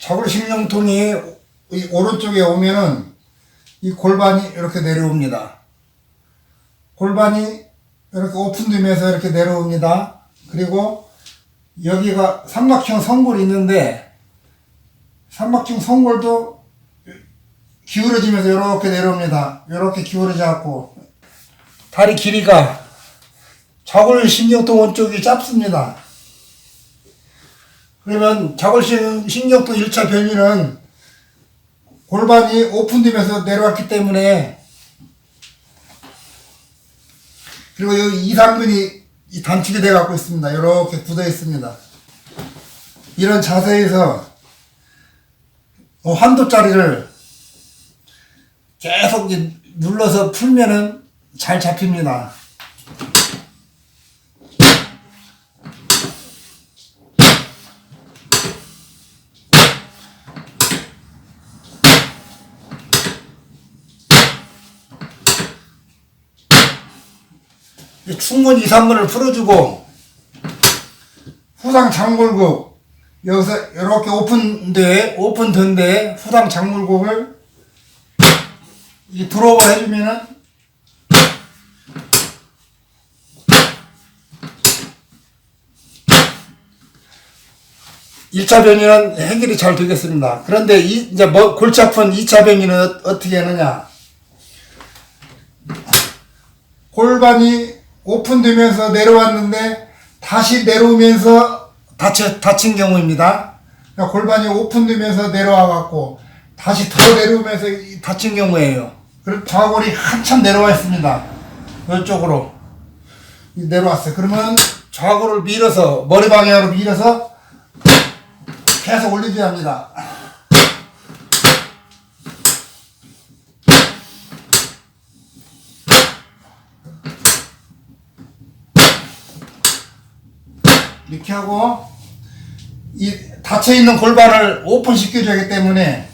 자골식량통이 이 오른쪽에 오면은 이 골반이 이렇게 내려옵니다. 골반이 이렇게 오픈되면서 이렇게 내려옵니다. 그리고 여기가 삼각형 성골이 있는데 삼각형 성골도 기울어지면서 이렇게 내려옵니다. 이렇게 기울어져 갖고 다리 길이가 자골신경통 원쪽이 짧습니다. 그러면 자골신경통 1차 변이는 골반이 오픈되면서 내려왔기 때문에 그리고 여기 이상근이 이 단축이 되어 갖고 있습니다. 이렇게 굳어 있습니다. 이런 자세에서 어, 환도짜리를 계속 이 눌러서 풀면은 잘 잡힙니다. 2, 3분을 풀어주고 후상 장물곡 여기서 이렇게 오픈돼 오픈된데 후상 장물곡을 이 드롭을 해주면은 일차 변이는 해결이 잘 되겠습니다. 그런데 이, 이제 뭐 골치 아픈 2차 변이는 어- 어떻게 하느냐? 골반이 오픈되면서 내려왔는데 다시 내려오면서 다치, 다친 경우입니다. 그러니까 골반이 오픈되면서 내려와 갖고 다시 더 내려오면서 이 다친 경우예요. 그리고 좌골이 한참 내려와 있습니다. 이쪽으로 내려왔어요. 그러면 좌골을 밀어서 머리 방향으로 밀어서 계속 올리줘야 합니다. 이렇게 하고 이 닫혀 있는 골반을 오픈 시켜줘야 하기 때문에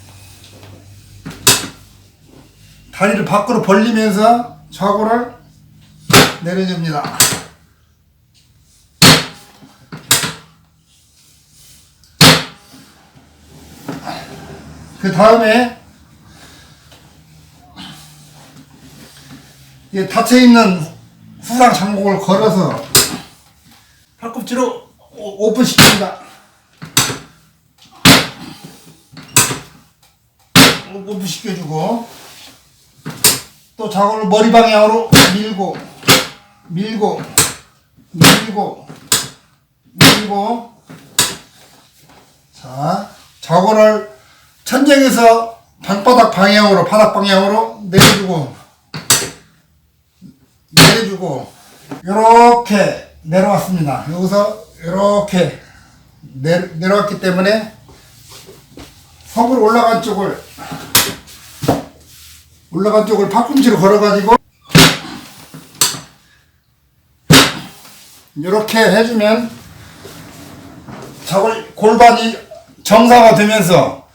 다리를 밖으로 벌리면서 좌골을 내려줍니다. 그 다음에 이 닫혀 있는 후상 장곡을 걸어서 팔꿈치로 오- 오픈 시킵니다. 오픈 시켜주고 또 자골을 머리 방향으로 밀고 밀고 밀고 밀고 자 자골을 천장에서 방바닥 방향으로 바닥 방향으로 내려주고 내려주고 이렇게 내려왔습니다. 여기서 이렇게 내, 내려왔기 때문에 성으로 올라간 쪽을 올라간 쪽을 팔꿈치로 걸어가지고 이렇게 해주면 저걸 골반이 정상화 되면서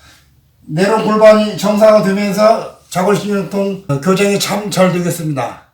내려 골반이 정상화 되면서 자골신경통 교정이 참 잘 되겠습니다.